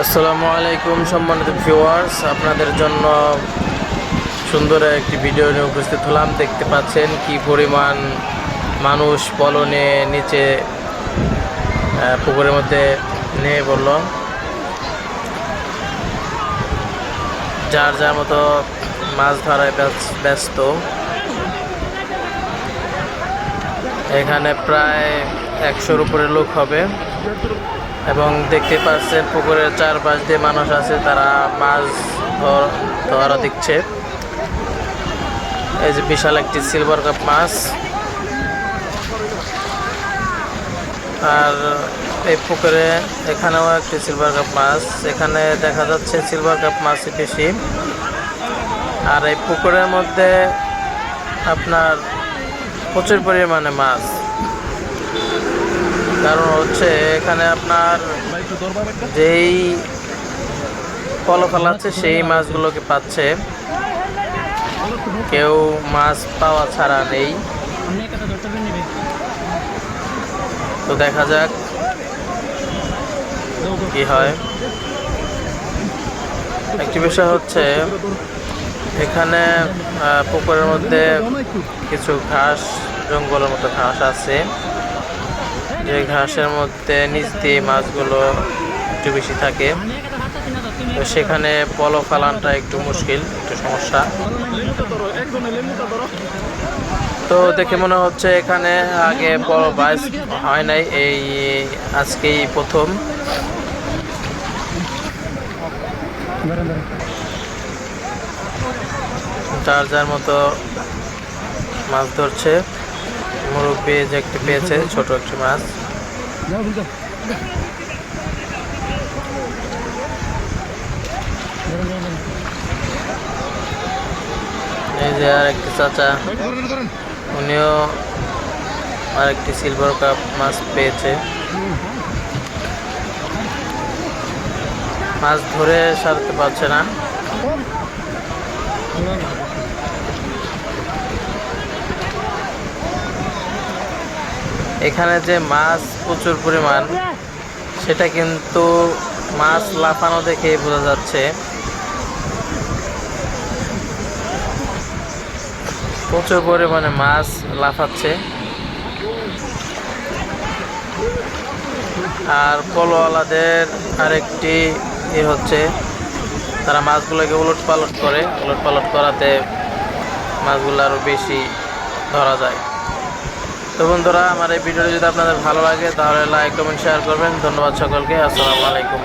আসসালামু আলাইকুম সম্মানিত ভিউয়ার্স আপনাদের জন্য সুন্দর একটি ভিডিও নিয়ে উপস্থিত হলাম। দেখতে পাচ্ছেন কি পরিমাণ মানুষ পলনে নিচে পুকুরের মধ্যে নিয়ে পড়ল। যার যার মতো মাছ ধরায় ব্যস- ব্যস্ত। এখানে প্রায় একশোর উপরে লোক হবে। এবং দেখতে পাচ্ছেন পুকুরের চারপাশ দিয়ে মানুষ আছে, তারা মাছ ধর- দিচ্ছে এই যে বিশাল একটি সিলভার কাপ মাছ। আর এই পুকুরে এখানেও একটি সিলভার কাপ মাছ। এখানে দেখা যাচ্ছে সিলভার কাপ মাছই বেশি। আর এই পুকুরের মধ্যে আপনার প্রচুর পরিমাণে মাছ। কারণ হচ্ছে এখানে আপনার যেই পলো আছে, সেই মাছগুলোকে পাচ্ছে। কেউ মাছ পাওয়া ছাড়া নেই। তো দেখা যাক কি হয়। একটি বিষয় হচ্ছে, এখানে পুকুরের মধ্যে কিছু ঘাস, জঙ্গলের মতো ঘাস আছে। যে ঘাসের মধ্যে নিচ দিয়ে মাছগুলো একটু বেশি থাকে। তো সেখানে পলো ফালানটা একটু মুশকিল, একটু সমস্যা। তো দেখে মনে হচ্ছে এখানে আগে বড় বাইস হয় নাই, এই আজকেই প্রথম। যার যার মতো মাছ ধরছে। মুরব্বী যে একটি পেয়েছে, ছোট একটি মাছ। এই যে আর একটি চাচা, উনিও আর একটি সিলভার কাপ মাছ পেয়েছে। মাছ ধরে সারতে পারছে না। এখানে যে মাছ প্রচুর পরিমাণ, সেটা কিন্তু মাছ লাফানো দেখে বোঝা যাচ্ছে। প্রচুর পরিমাণে মাছ লাফাচ্ছে। আর পলোয়ালাদের আরেকটি এ হচ্ছে, তারা মাছগুলোকে উলট পালট করে। উলট পালট করাতে মাছগুলো আরও বেশি ধরা যায়। তো বন্ধুরা, আমার এই ভিডিওটি যদি আপনাদের ভালো লাগে, তাহলে লাইক কমেন্ট শেয়ার করবেন। ধন্যবাদ সকলকে। আসসালামু আলাইকুম।